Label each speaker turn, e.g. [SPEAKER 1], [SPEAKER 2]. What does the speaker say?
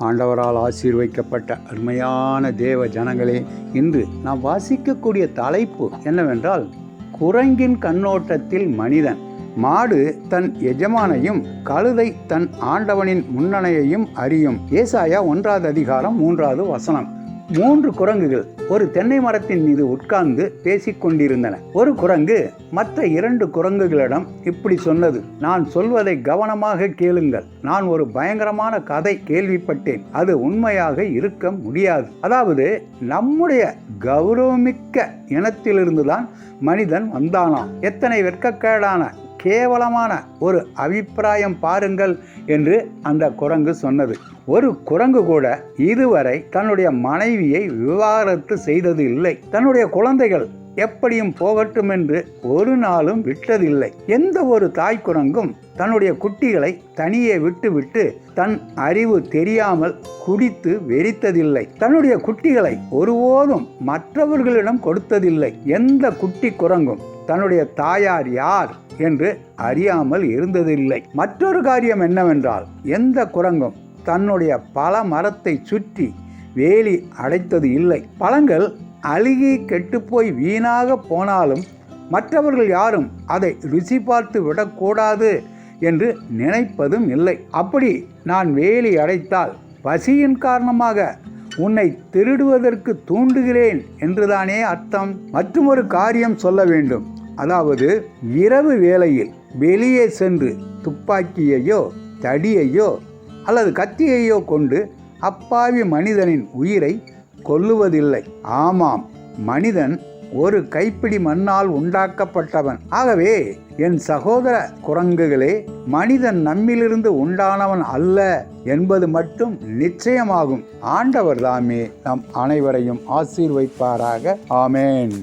[SPEAKER 1] ஆண்டவரால் ஆசீர்வைக்கப்பட்ட அருமையான தேவ ஜனங்களே இன்று நாம் வாசிக்கக்கூடிய தலைப்பு என்னவென்றால் குரங்கின் கண்ணோட்டத்தில் மனிதன். மாடு தன் எஜமானையும் கழுதை தன் ஆண்டவனின் முன்னணையையும் அறியும். ஏசாயா ஒன்றாவது அதிகாரம் மூன்றாவது வசனம். மூன்று குரங்குகள் ஒரு தென்னை மரத்தின் மீது உட்கார்ந்து பேசிக் கொண்டிருந்தன ஒரு குரங்கு மற்ற இரண்டு குரங்குகளிடம் இப்படி சொன்னது நான் சொல்வதை கவனமாக கேளுங்கள். நான் ஒரு பயங்கரமான கதை கேள்விப்பட்டேன். அது உண்மையாக இருக்க முடியாது. அதாவது நம்முடைய கௌரவமிக்க இனத்திலிருந்துதான் மனிதன் வந்தானாம். எத்தனை வெட்கக்கேடான கேவலமான ஒரு அபிப்பிராயம் பாருங்கள் என்று அந்த குரங்கு சொன்னது. ஒரு குரங்கு கூட இதுவரை தன்னுடைய மனைவியை விவாகரத்து செய்தது இல்லை. தன்னுடைய குழந்தைகள் எப்படியும் போகட்டும் என்று ஒரு நாளும் விட்டதில்லை. எந்த ஒரு தாய் குரங்கும் தன்னுடைய குட்டிகளை தனியே விட்டுவிட்டு தன் அறிவு தெரியாமல் குடித்து வெறித்ததில்லை. தன்னுடைய குட்டிகளை ஒருபோதும் மற்றவர்களிடம் கொடுத்ததில்லை. எந்த குட்டி குரங்கும் தன்னுடைய தாயார் யார் என்று அறியாமல் இருந்ததில்லை. மற்றொரு காரியம் என்னவென்றால் எந்த குரங்கும் தன்னுடைய பல மரத்தை சுற்றி வேலி அடைத்தது இல்லை. பழங்கள் அழுகி கெட்டுப்போய் வீணாக போனாலும் மற்றவர்கள் யாரும் அதை ருசி பார்த்து விடக்கூடாது என்று நினைப்பதும் இல்லை. அப்படி நான் வேலி அடைத்தால் பசியின் காரணமாக உன்னை திருடுவதற்கு தூண்டுகிறேன் என்றுதானே அர்த்தம்? மற்றும் ஒரு காரியம் சொல்ல வேண்டும். அதாவது இரவு வேளையில் வெளியே சென்று துப்பாக்கியையோ தடியையோ அல்லது கத்தியையோ கொண்டு அப்பாவி மனிதனின் உயிரை கொல்லுவதில்லை. ஆமாம் மனிதன் ஒரு கைப்பிடி மண்ணால் உண்டாக்கப்பட்டவன். ஆகவே என் சகோதர குரங்குகளே மனிதன் நம்மிலிருந்து உண்டானவன் அல்ல என்பது மட்டும் நிச்சயமாகும். ஆண்டவர் தாமே நம் அனைவரையும் ஆசீர்வைப்பாராக. ஆமேன்.